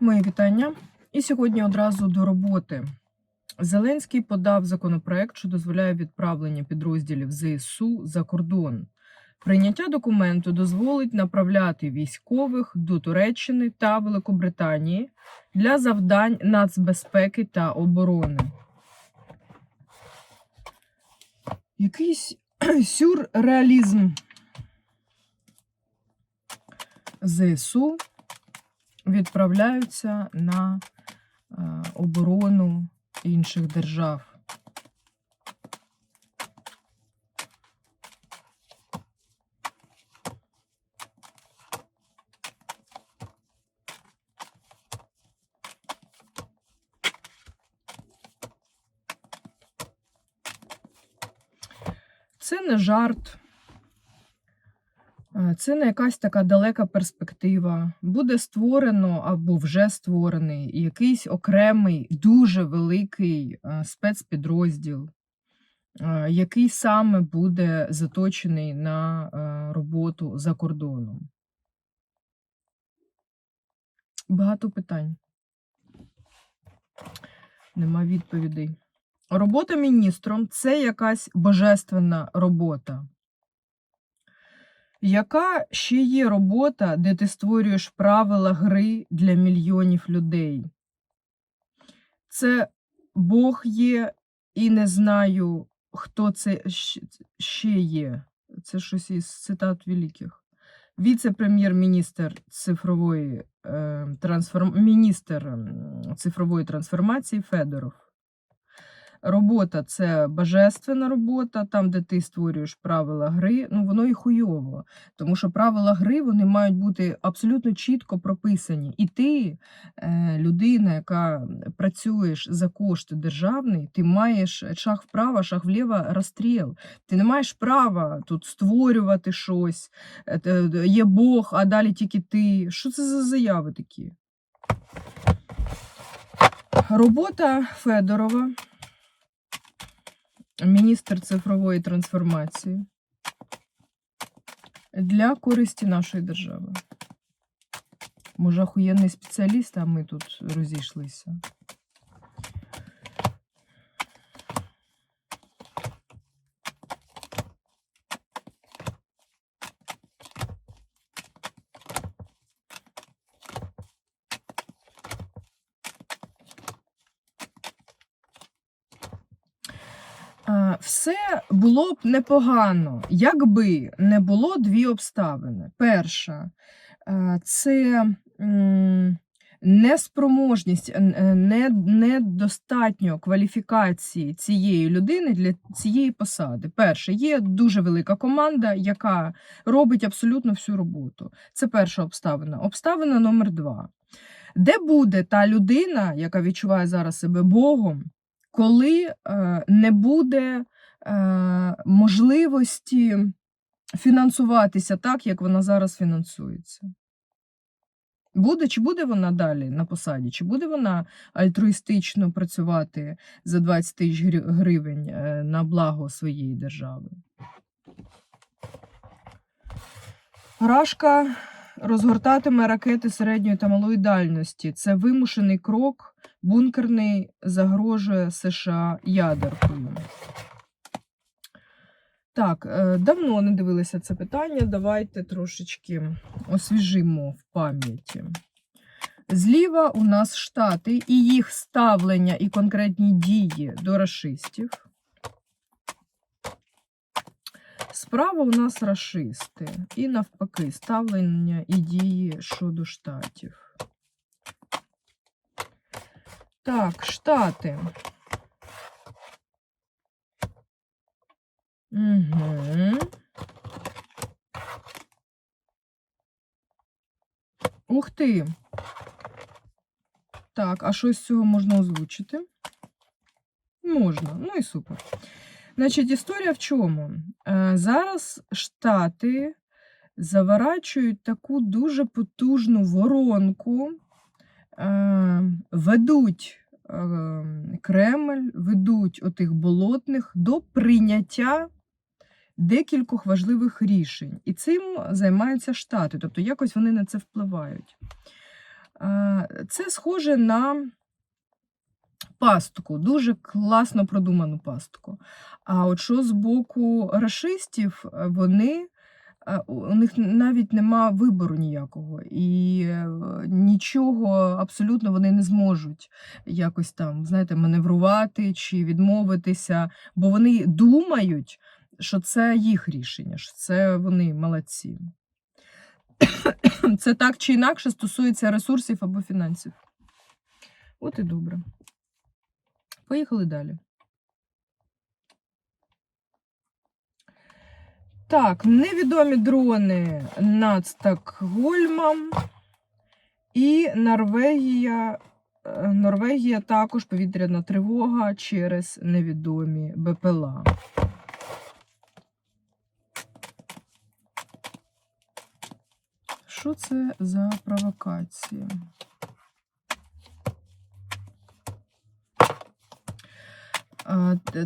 Мої вітання. І сьогодні одразу до роботи. Зеленський подав законопроект, що дозволяє відправлення підрозділів ЗСУ за кордон. Прийняття документу дозволить направляти військових до Туреччини та Великобританії для завдань нацбезпеки та оборони. Якийсь сюрреалізм. ЗСУ відправляються на е, оборону інших держав. Це не жарт. Е, Це не якась така далека перспектива. Буде створено або вже створений якийсь окремий, дуже великий е, спецпідрозділ, е, який саме буде заточений на роботу за кордоном. Багато питань. Нема відповідей. Робота міністром це якась божественна робота. Яка ще є робота, де ти створюєш правила гри для мільйонів людей? Це Бог є, і не знаю, хто це ще є. Це щось із цитат великих. Віце-прем'єр-міністр цифрової е, трансформ... міністр цифрової трансформації Федоров. Робота це божественна робота, там, де ти створюєш правила гри, ну воно і хуйово. Тому що правила гри вони мають бути абсолютно чітко прописані. І ти, е, людина, яка працюєш за кошти державний, ти маєш шаг вправо, шаг вліво, розстріл. Ти не маєш права тут створювати щось. е, Є Бог, а далі тільки ти. Що це за заяви такі? Робота Федорова міністр цифрової трансформації для користі нашої держави. Може, охуєнний спеціаліст, а ми тут розійшлися. Е, Все було б непогано, якби не було дві обставини. Перша е, це неспроможність, е, не- недостатньо кваліфікації цієї людини для цієї посади. Перше, є дуже велика команда, яка робить абсолютно всю роботу. Це перша обставина. Обставина номер два. Де буде та людина, яка відчуває зараз себе Богом, коли е, не буде е, можливості фінансуватися так, як вона зараз фінансується. Буде, чи буде вона далі на посаді, чи буде вона альтруїстично працювати за 20 тисяч гривень е, на благо своєї держави? Рашка розгортатиме ракети середньої та малої дальності. Це вимушений крок. Бункерний загрожує США ядеркою. Так, е, давно не дивилися це питання. Давайте трошечки освіжимо в пам'яті. Зліва у нас Штати і їх ставлення і конкретні дії до расистів. Справа у нас рашисти. І навпаки, ставлення і дії щодо штатів. Так, Штати. Угу. Ух ти. Так, а що з цього можна озвучити? Можна, ну і супер. Значить, історія в чому? Е, Зараз Штати заворачують таку дуже потужну воронку, ведуть е, Кремль, ведуть отих болотних до прийняття декількох важливих рішень. І цим займаються Штати, тобто якось вони на це впливають. Е, Це схоже на пастку, дуже класно продуману пастку. А от що з боку рашистів, е, вони. Е, У них навіть нема вибору ніякого, і е, нічого абсолютно вони не зможуть якось там, знаєте, маневрувати чи відмовитися, бо вони думають, що це їх рішення, що це вони молодці. Це так чи інакше стосується ресурсів або фінансів. От і добре. Поїхали далі. Так, невідомі дрони над Стокгольмом і Норвегія. е, Норвегія також повітряна тривога через невідомі БПЛА. Що це за провокація? А, т-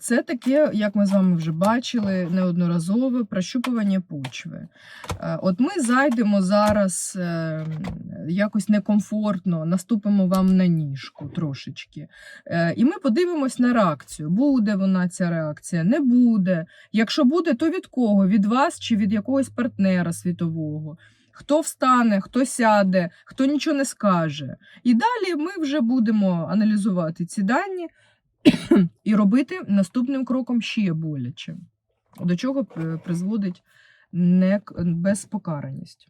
Це таке, як ми з вами вже бачили, неодноразове прощупування почви. От ми зайдемо зараз е, якось некомфортно, наступимо вам на ніжку трошечки. Е, І ми подивимось на реакцію. Буде вона ця реакція, не буде. Якщо буде, то від кого? Від вас чи від якогось партнера світового? Хто встане, хто сяде, хто нічого не скаже. І далі ми вже будемо аналізувати ці дані і робити наступним кроком ще боляче, до чого призводить не, безпокараність.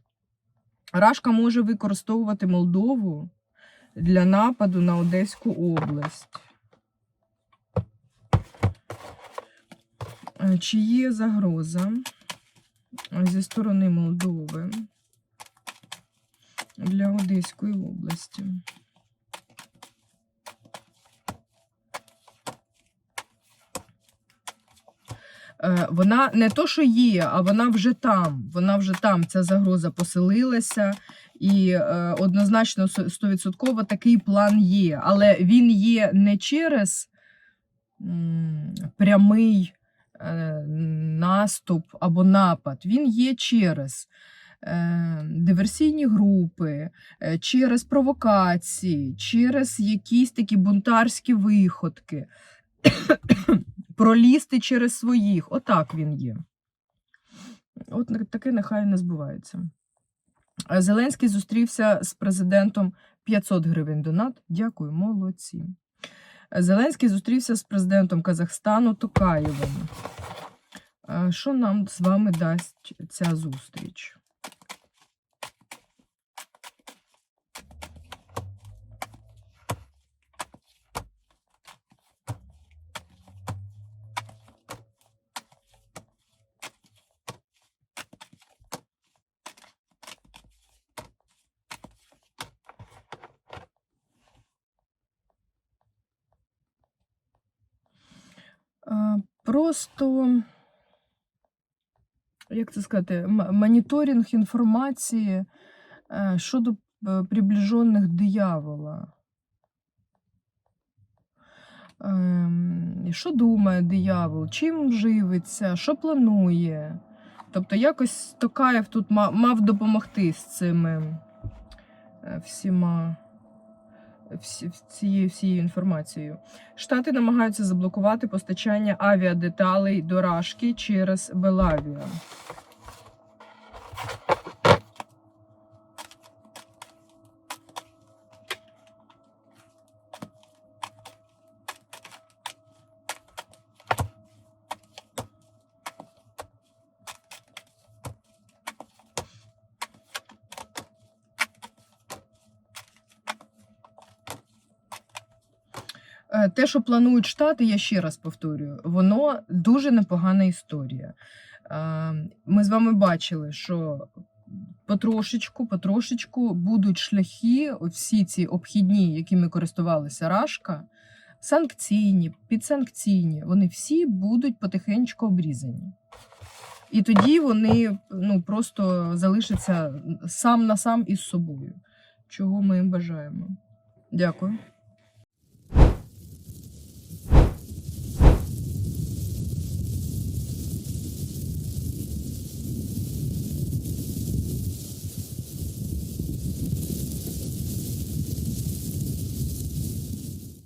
Рашка може використовувати Молдову для нападу на Одеську область. Е, Чи є загроза зі сторони Молдови для Одеської області? Вона не то, що є, а вона вже там. Вона вже там. Ця загроза поселилася, і е, однозначно сто- стовідсотково такий план є. Але він є не через прямий е, наступ або напад. Він є через е, диверсійні групи, е, через провокації, через якісь такі бунтарські виходки. Пролізти через своїх. Отак він є. От таке нехай не збувається. Е, Зеленський зустрівся з президентом 500 гривень донат. Дякую, молодці. Е, Зеленський зустрівся з президентом Казахстану Токаєвим. Е, Що нам з вами дасть ця зустріч? Е, Просто, як це сказати, моніторинг інформації е, щодо е, приближених диявола. Ем, Що думає диявол, чим живиться, що планує. Тобто якось Токаєв тут мав допомогти з цими е, всіма всі- цією всією інформацією. Штати намагаються заблокувати постачання авіадеталей до Рашки через Белавію. Те, що планують штати, я ще раз повторюю, воно дуже непогана історія. Е, Ми з вами бачили, що потрошечку, потрошечку будуть шляхи, всі ці обхідні, якими користувалися Рашка, санкційні, підсанкційні, вони всі будуть потихеньку обрізані. І тоді вони ну, просто залишаться сам на сам із собою, чого ми їм бажаємо. Дякую.